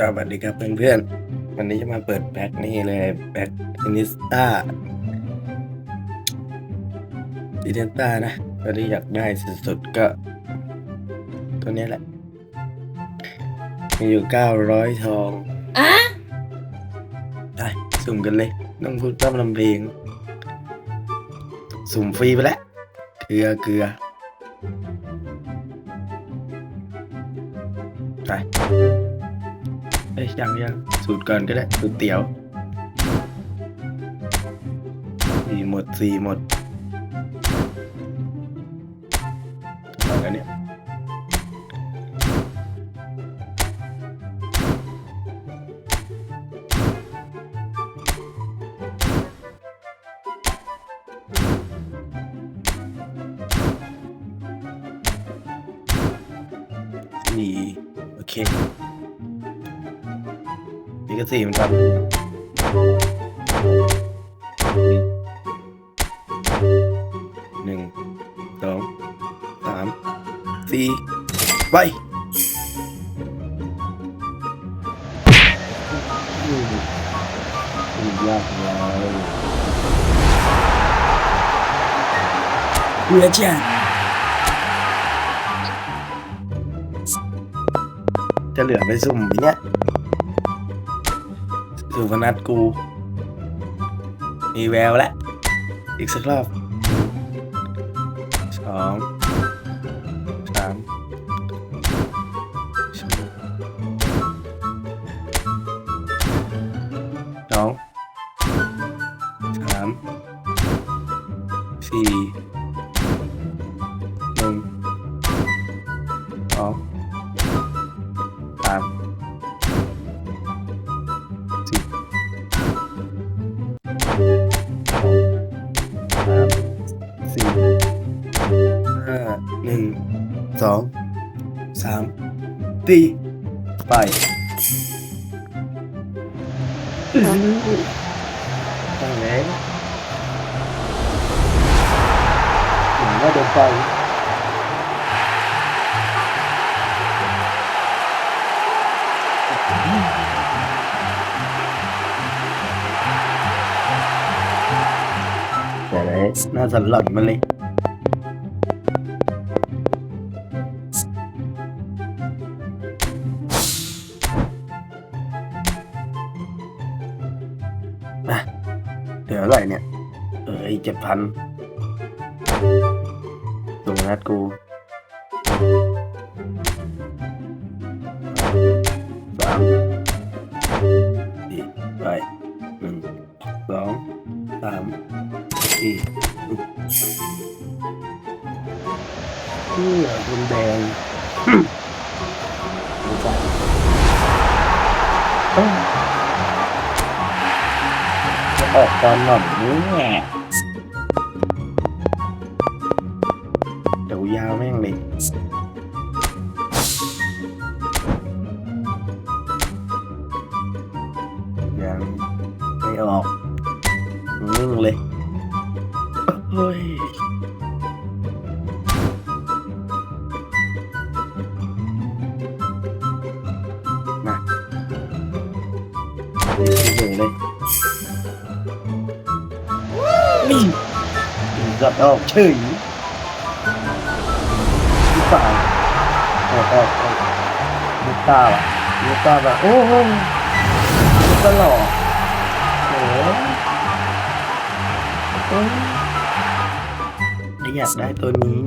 สวัสดีครับเพื่อนๆ วันนี้จะมาเปิดแพ็คนี่เลยแพ็คอินิสต้าอินิสต้านะตัวที่อยากได้สุดๆก็ ตัวนี้แหละ มีอยู่เก้าร้อยทองอะได้สุ่มกันเลย ต้องพูดต้อมลำเพลง สุ่มฟรีไปแล้วเกลือเกลือไป เอ้ยยังยังสูตรก่อนก็ได้สูตรเตี๋ยวสี่หมดสี่หมดเอากันเนี่ยสี่โอเค นี่ก็สี่เหมือนกันหนึ่งสองสามสี่ไปยากเลยเพื่อจ้าจะเหลือไปสุ่มอีเนี่ย สุ่มพนัดกู มีแววแล้วอีกสักรอบสองสามสองสามสี่ ห้าหนึ่งสองสามสี่ไปตั้งแล้วถึงว่าโดนไฟแต่ไหน เออเจ็ดพันตรงนัดกูสามสี่ไปห นึ่งสองสามสี่เพื่อคุณแดงดูใจ เอ้าจะออกตอนหน่อนนี้แง่เดี๋ยวยาวแม่งเลยยังไม่ออกนิ่งเลยเฮ้ยมานิ่งเลยนี่จัดออกเฉยที่ตายออกออกออกลูกตาอะลูกตาแบบโอ้โหลูกตาหล่อโอ้โหโอ้ยอยากได้ตัวนี้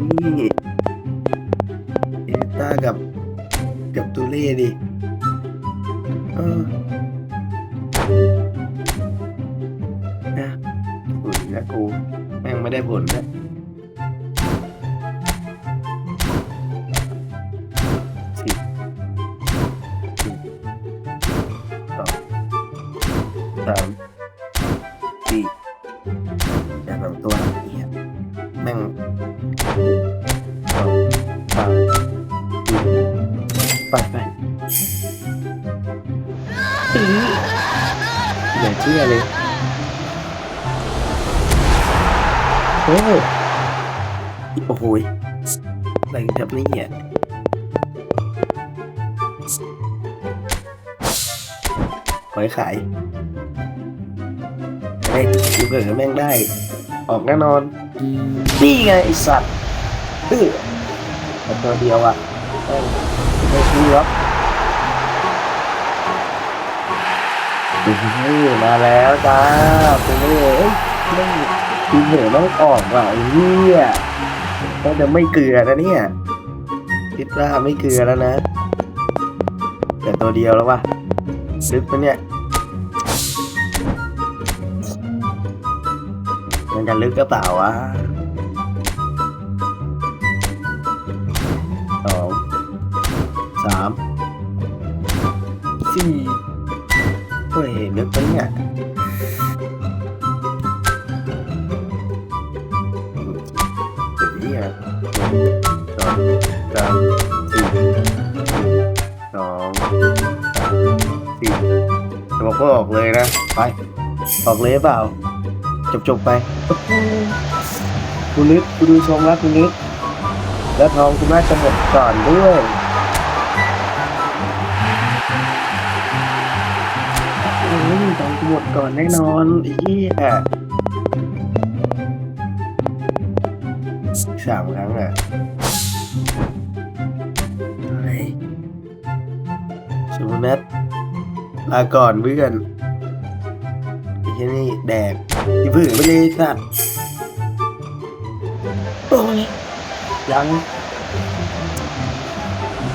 เอต้ากับกับตูเล่ดิเออนะผลนะกูแม่งไม่ได้ผลนะ ไปไปอื้ออย่าเชื่อเลยโอ้โหโอ้โหยอะไรแบบนี้เนี่ยอยขายเฮ้ยดูเผื่อแม่งได้ ออกแน่นอน นี่ไงไอสัตว์เออแต่ตัวเดียวอะ แม่งไม่ชี้หรอกเฮ้ยมาแล้วจ้าเป็นไงเอ้ยไม่ทีมเหนือต้องออกว่ะเหี้ยก็จะไม่เกลือนะเนี่ยคิดว่าไม่เกลือแล้วนะแต่ตัวเดียวแล้ววะลึกปะเนี่ยมันจะลึกก็เปล่าวะ สามสี่เฮ้ยลึกปเนี่ยเดี๋ยวสองสามสี่สองสามสี่จะบอกว่าออกเลยนะ ไป ออกเลยหรือเปล่า จบจบๆไปคุณนึกคุณดูชมแล้วคุณนึกแล้วทองคุณน่าจะหมดก่อนด้วย อ้องคุณหมดก่อนแน่นอนอีอะสามครั้งอะเฮ้ยชูนัทลาก่อนเพื่อนไอ้ที่นี่แดกที่พึ่งไม่ได้สัตว์โอ้ยยัง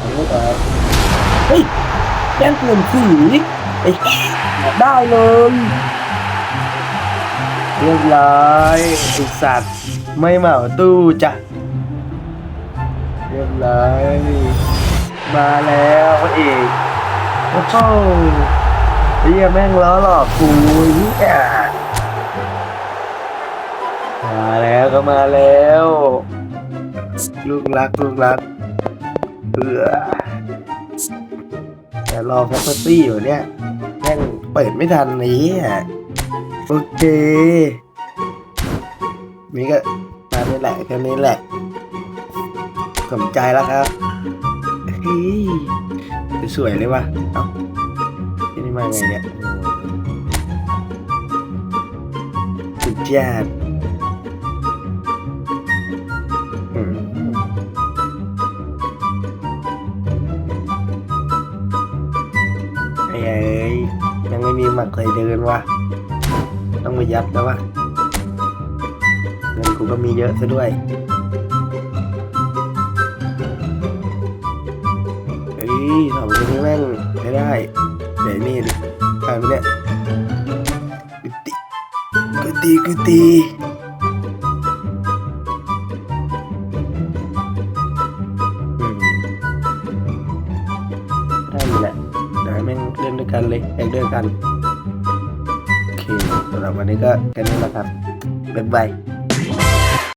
ยังไม่ตายเฮ้ยแย่งเปลี่ยนสี ไอ้ได้เลยเรียบร้อยไอ้สัตว์ไม่เหมาตู้จ้ะเรียบร้อยมาแล้วพระเอกโอ้โหเรียแม่งล้อหลอกกูเฮียมาแล้วก็มาแล้ว ลูกรักลูกรักเอือแต่รอแฟคตี้อยู่เนี่ย เปิดไม่ทันนี้อะโอเคนี่ก็มานี่แหละแค่นี้แหละสนใจแล้วครับเฮ้ยสวยเลยวะเอ้าที่นี่มาไงเนี่ยสุดยอด งไม่มีหมักเคยเดินวะต้องไปยัดแล้ววะเงินกูก็มีเยอะซะด้วยเฮ้ยสองคนนี้แม่งไม่ได้เดี๋ยวนี่ดิทำไปเนี่ยกูตีกูตีกูตีได้แหละเดี๋ยวให้แม่งเล่นด้วยกันเลยแยกด้วยกันำหรับวันนี้ก็แค่นี้แหละครับบ๊ายบาย